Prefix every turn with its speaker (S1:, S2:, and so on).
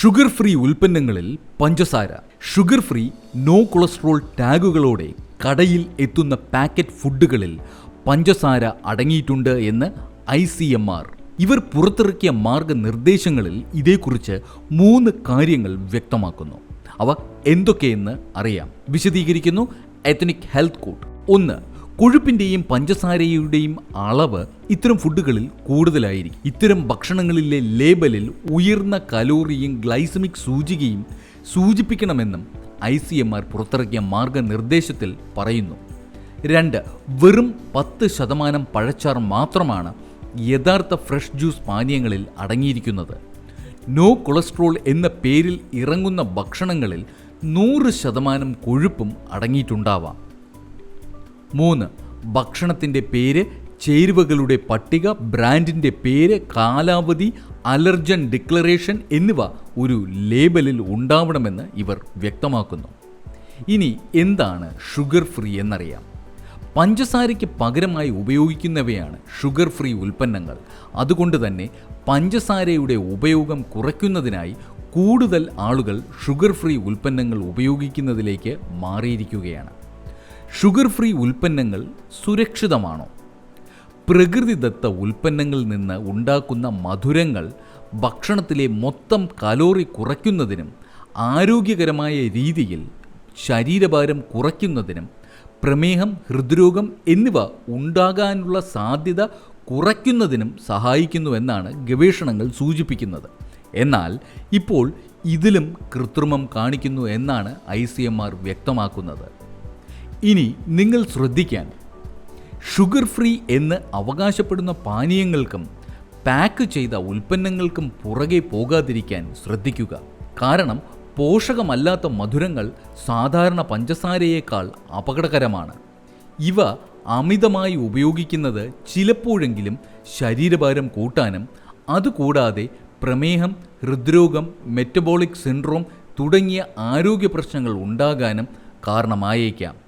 S1: Sugar free ഉൽപ്പന്നങ്ങളിൽ പഞ്ചസാര sugar free no cholesterol ടാഗുകളോടെ കടയിൽ എത്തുന്ന പാക്കറ്റ് ഫുഡുകളിൽ പഞ്ചസാര അടങ്ങിയിട്ടുണ്ട് എന്ന് ഐ സി എം ആർ. ഇവർ പുറത്തിറക്കിയ മാർഗനിർദ്ദേശങ്ങളിൽ ഇതേക്കുറിച്ച് മൂന്ന് കാര്യങ്ങൾ വ്യക്തമാക്കുന്നു. അവ എന്തൊക്കെയെന്ന് അറിയാം. വിശദീകരിക്കുന്നു എത്തനിക് ഹെൽത്ത് കോഡ്. ഒന്ന് കൊഴുപ്പിന്റെയും പഞ്ചസാരയുടെയും അളവ് ഇത്തരം ഫുഡുകളിൽ കൂടുതലായിരിക്കും. ഇത്തരം ഭക്ഷണങ്ങളിലെ ലേബലിൽ ഉയർന്ന കലോറിയും ഗ്ലൈസമിക് സൂചികയും സൂചിപ്പിക്കണമെന്നും ഐ സി എം ആർ പുറത്തിറക്കിയ മാർഗനിർദ്ദേശത്തിൽ പറയുന്നു. രണ്ട് വെറും പത്ത് ശതമാനം പഴച്ചാർ മാത്രമാണ് യഥാർത്ഥ ഫ്രഷ് ജ്യൂസ് പാനീയങ്ങളിൽ അടങ്ങിയിരിക്കുന്നത്. നോ കൊളസ്ട്രോൾ എന്ന പേരിൽ ഇറങ്ങുന്ന ഭക്ഷണങ്ങളിൽ നൂറ് ശതമാനം കൊഴുപ്പും അടങ്ങിയിട്ടുണ്ടാവാം. മൂന്ന് ഭക്ഷണത്തിന്റെ പേര് ചേരുവകളുടെ പട്ടിക ബ്രാൻഡിന്റെ പേര് കാലാവധി അലർജൻ ഡിക്ലറേഷൻ എന്നിവ ഒരു ലേബലിൽ ഉണ്ടാവണമെന്ന് ഇവർ വ്യക്തമാക്കുന്നു. ഇനി എന്താണ് ഷുഗർ ഫ്രീ എന്നറിയാം. പഞ്ചസാരയ്ക്ക് പകരമായി ഉപയോഗിക്കുന്നവയാണ് ഷുഗർ ഫ്രീ ഉൽപ്പന്നങ്ങൾ. അതുകൊണ്ട് തന്നെ പഞ്ചസാരയുടെ ഉപയോഗം കുറയ്ക്കുന്നതിനായി കൂടുതൽ ആളുകൾ ഷുഗർ ഫ്രീ ഉൽപ്പന്നങ്ങൾ ഉപയോഗിക്കുന്നതിലേക്ക് മാറിയിരിക്കുകയാണ്. ഷുഗർ ഫ്രീ ഉൽപ്പന്നങ്ങൾ സുരക്ഷിതമാണോ? പ്രകൃതിദത്ത ഉൽപ്പന്നങ്ങളിൽ നിന്ന് ഉണ്ടാക്കുന്ന മധുരങ്ങൾ ഭക്ഷണത്തിലെ മൊത്തം കലോറി കുറയ്ക്കുന്നതിനും ആരോഗ്യകരമായ രീതിയിൽ ശരീരഭാരം കുറയ്ക്കുന്നതിനും പ്രമേഹം ഹൃദ്രോഗം എന്നിവ ഉണ്ടാകാനുള്ള സാധ്യത കുറയ്ക്കുന്നതിനും സഹായിക്കുന്നുവെന്നാണ് ഗവേഷണങ്ങൾ സൂചിപ്പിക്കുന്നത്. എന്നാൽ ഇപ്പോൾ ഇതിലും കൃത്രിമം കാണിക്കുന്നു എന്നാണ് ഐ വ്യക്തമാക്കുന്നത്. ഇനി നിങ്ങൾ ശ്രദ്ധിക്കാൻ. ഷുഗർ ഫ്രീ എന്ന് അവകാശപ്പെടുന്ന പാനീയങ്ങൾക്കും പാക്ക് ചെയ്ത ഉൽപ്പന്നങ്ങൾക്കും പുറകെ പോകാതിരിക്കാൻ ശ്രദ്ധിക്കുക. കാരണം പോഷകമല്ലാത്ത മധുരങ്ങൾ സാധാരണ പഞ്ചസാരയേക്കാൾ അപകടകരമാണ്. ഇവ അമിതമായി ഉപയോഗിക്കുന്നത് ചിലപ്പോഴെങ്കിലും ശരീരഭാരം കൂട്ടാനും അതുകൂടാതെ പ്രമേഹം ഹൃദ്രോഗം മെറ്റബോളിക് സിൻഡ്രോം തുടങ്ങിയ ആരോഗ്യ പ്രശ്നങ്ങൾ ഉണ്ടാകാനും കാരണമായേക്കാം.